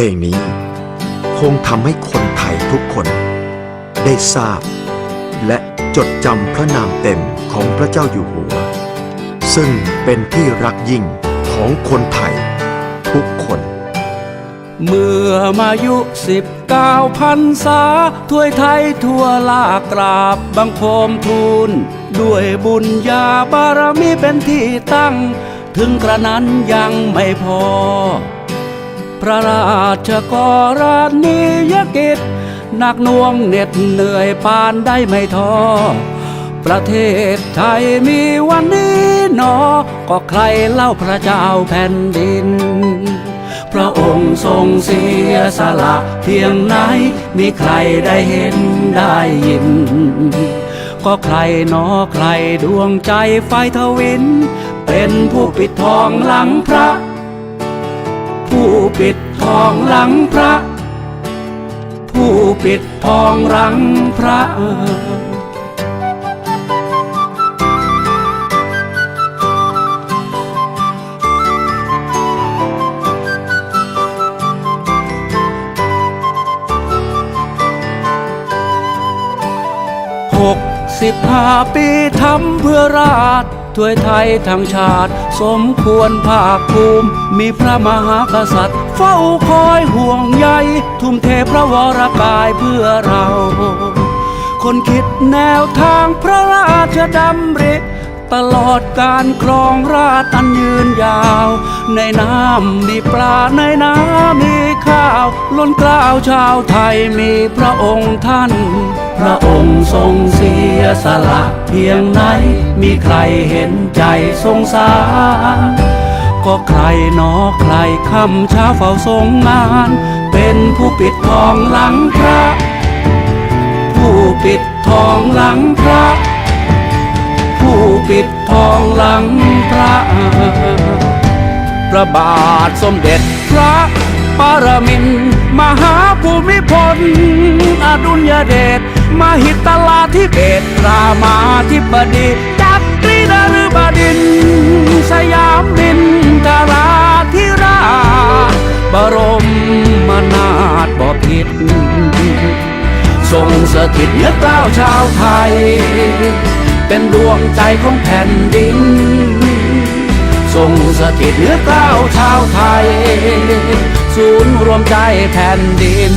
ลงนี้ คงทำให้คนไทยทุกคน ได้ทราบ และจดจำพระนามเต็มของพระเจ้าอยู่หัว ซึ่งเป็นที่รักยิ่งของคนไทย ทุกคน เมื่อมายุสิบเก้าพันษาถวยไทยทั่วลากราบบังคมทูล ด้วยบุญญาบารมีเป็นที่ตั้ง ถึงกระนั้นยังไม่พอ ระราชกรณียกิจหนักน่วงเหน็ดเหนื่อยปานได้ไม่ท้อประเทศไทยมีวันนี้หนอ ก็ใครเล่าพระเจ้าแผ่นดิน พระองค์ทรงเสียสละเพียงไหน มีใครได้เห็นได้ยิน ก็ใครหนอใครดวงใจไฟทวิน เป็นผู้ปิดทองหลังพระ ผู้ปิดทองหลังพระ ผู้ปิดทองหลังพระ สิบห้าปีทำเพื่อราชถ้วยไทยทั้งชาติ สมควรภาคภูมิ มีพระมหากษัตริย์ เฝ้าคอยห่วงใย ทุ่มเทพระวรกายเพื่อเรา คนคิดแนวทางพระราชดำริตลอดการครองราชย์อันยืนยาว ในน้ำมีปลาในน้ำมีข้าว ล้นเกล้าวชาวไทยมีพระองค์ท่าน พระองค์ทรงเสียสละเพียงไหน มีใครเห็นใจสงสาร ก็ใครนอใครคำเช้าเฝ้าทรงงาน เป็นผู้ปิดทองหลังพระ ผู้ปิดทองหลังพระ ผู้ปิดทองหลังพระ พระบาทสมเด็จพระ ปรมิน มหาภูมิพล อดุลยเดชมหิตลาธิเบศรามาธิบดีจักรีนฤบดิน สยามบินทราธิราชบรมมนาถบพิตรทรงสถิตเนื้อกล้าวชาวไทย เป็นดวงใจของแผ่นดิน สถิตเหนือเกล้าชาวไทย ศูนย์รวมใจแผ่นดิน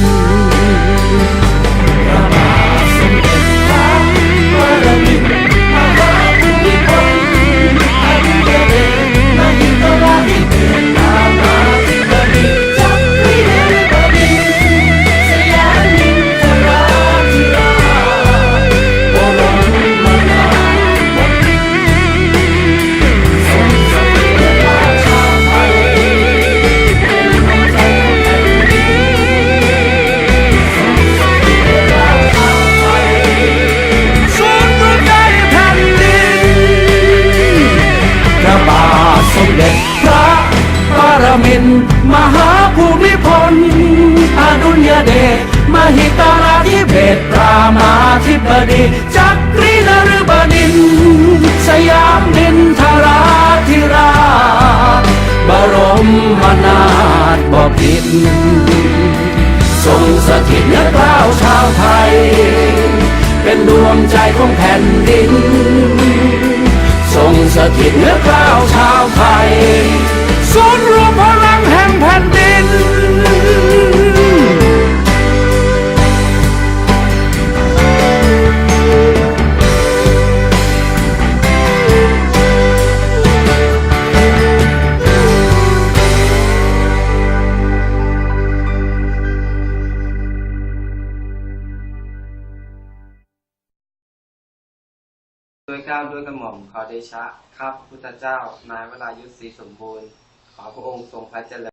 เดชมหิตราธิเบศรามาธิบดีจักรีนฤบดิน สยามดินทราธิราชบรมมนาถบพิตรทรงสถิตเนือกล้าวชาวไทย เป็นดวงใจของแผ่นดิน ทรงสถิตเนือกล้าวชาวไทย ด้วยเกล้าวด้วยกระหม่อมขอเดชะ ข้าพระพุทธเจ้า นายวรายุทธศรีสมบูรณ์ ขอพระองค์ทรงพระเจริญ